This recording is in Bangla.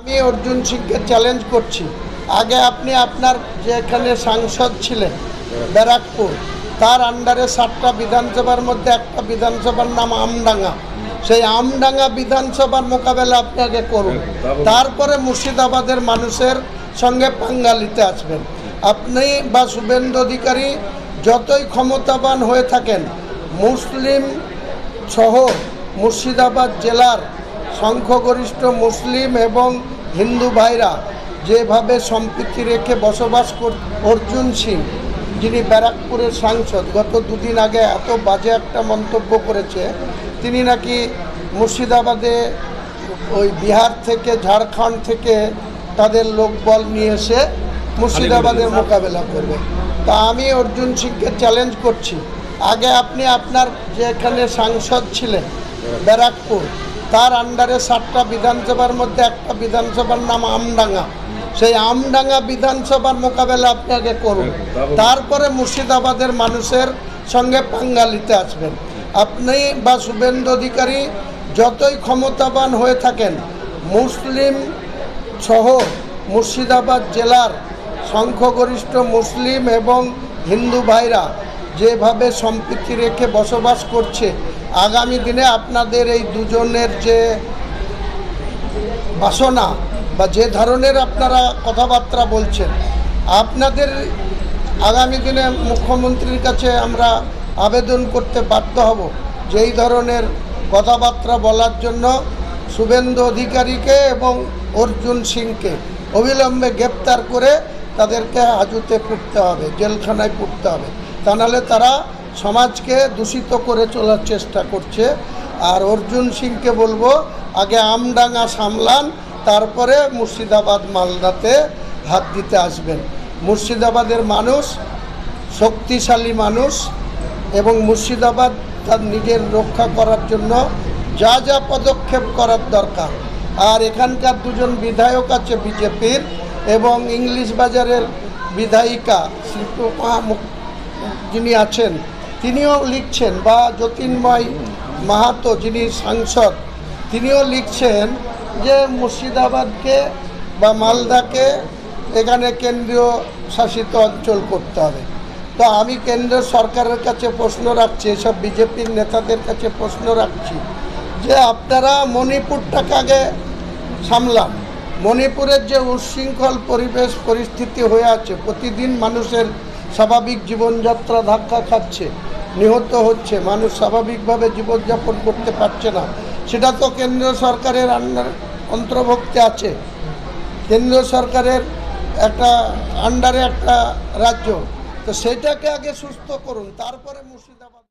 আমি অর্জুন সিংকে চ্যালেঞ্জ করছি। আগে আপনি আপনার যে এখানে সাংসদ ছিলেন ব্যারাকপুর তার আন্ডারে সাতটা বিধানসভার মধ্যে একটা বিধানসভার নাম আমডাঙ্গা। সেই আমডাঙ্গা বিধানসভার মোকাবেলা আপনি আগে করুন। তারপরে মুর্শিদাবাদের মানুষের সঙ্গে পাঙ্গালিতে আসবেন। আপনি বা শুভেন্দু অধিকারী যতই ক্ষমতাবান হয়ে থাকেন মুসলিম সহ মুর্শিদাবাদ জেলার সংখ্যাগরিষ্ঠ মুসলিম এবং হিন্দু ভাইরা যেভাবে সম্প্রীতি রেখে বসবাস কর অর্জুন সিং যিনি ব্যারাকপুরের সাংসদ গত দুদিন আগে এত বাজে একটা মন্তব্য করেছে তিনি নাকি মুর্শিদাবাদে ওই বিহার থেকে ঝাড়খণ্ড থেকে তাদের লোকবল নিয়ে এসে মুর্শিদাবাদের মোকাবেলা করবে। তা আমি অর্জুন সিংকে চ্যালেঞ্জ করছি। আগে আপনি আপনার যে এখানে সাংসদ ছিলেন ব্যারাকপুর তার আন্ডারে সাতটা বিধানসভার মধ্যে একটা বিধানসভার নাম আমডাঙ্গা। সেই আমডাঙ্গা বিধানসভার মোকাবেলা আপনি আগে করুন। তারপরে মুর্শিদাবাদের মানুষের সঙ্গে পাঙ্গালিতে আসবেন। আপনি বা শুভেন্দু অধিকারী যতই ক্ষমতাবান হয়ে থাকেন, মুসলিম সহ মুর্শিদাবাদ জেলার সংখ্যাগরিষ্ঠ মুসলিম এবং হিন্দু ভাইরা যেভাবে সম্প্রীতি রেখে বসবাস করছে আগামী দিনে আপনাদের এই দুজনের যে বাসনা বা যে ধরনের আপনারা কথাবার্তা বলছেন, আপনাদের আগামী দিনে মুখ্যমন্ত্রীর কাছে আমরা আবেদন করতে বাধ্য হব যে এই ধরনের কথাবার্তা বলার জন্য শুভেন্দু অধিকারীকে এবং অর্জুন সিংকে অবিলম্বে গ্রেপ্তার করে তাদেরকে হাজুতে পুড়তে হবে, জেলখানায় পুড়তে হবে। তা নাহলে তারা সমাজকে দূষিত করে চলার চেষ্টা করছে। আর অর্জুন সিংকে বলব, আগে আমডাঙ্গা সামলান, তারপরে মুর্শিদাবাদ মালদাতে হাত দিতে আসবেন। মুর্শিদাবাদের মানুষ, শক্তিশালী মানুষ এবং মুর্শিদাবাদ তার নিজের রক্ষা করার জন্য যা যা পদক্ষেপ করার দরকার। আর এখানকার দুজন বিধায়ক আছে বিজেপির এবং ইংলিশ বাজারের বিধায়িকা শিল্পমা মুখ- যিনি আছেন তিনিও লিখছেন, বা যতীনময় মাহাতো যিনি সাংসদ, তিনিও লিখছেন যে মুর্শিদাবাদকে বা মালদাকে এখানে কেন্দ্রীয় শাসিত অঞ্চল করতে হবে। তো আমি কেন্দ্র সরকারের কাছে প্রশ্ন রাখছি, এসব বিজেপির নেতাদের কাছে প্রশ্ন রাখছি যে আপনারা মণিপুরটাকে আগে সামলান। মণিপুরের যে উচ্ছৃঙ্খল পরিবেশ, পরিস্থিতি হয়ে আছে, প্রতিদিন মানুষের স্বাভাবিক জীবনযাত্রা ধাক্কা খাচ্ছে, নিহত হচ্ছে, মানুষ স্বাভাবিকভাবে জীবনযাপন করতে পারছে না। সেটা তো কেন্দ্র সরকারের আন্ডার, অন্তর্ভুক্তে আছে। কেন্দ্র সরকারের একটা আন্ডারে একটা রাজ্য। তো সেটাকে আগে সুস্থ করুন, তারপরে মুর্শিদাবাদ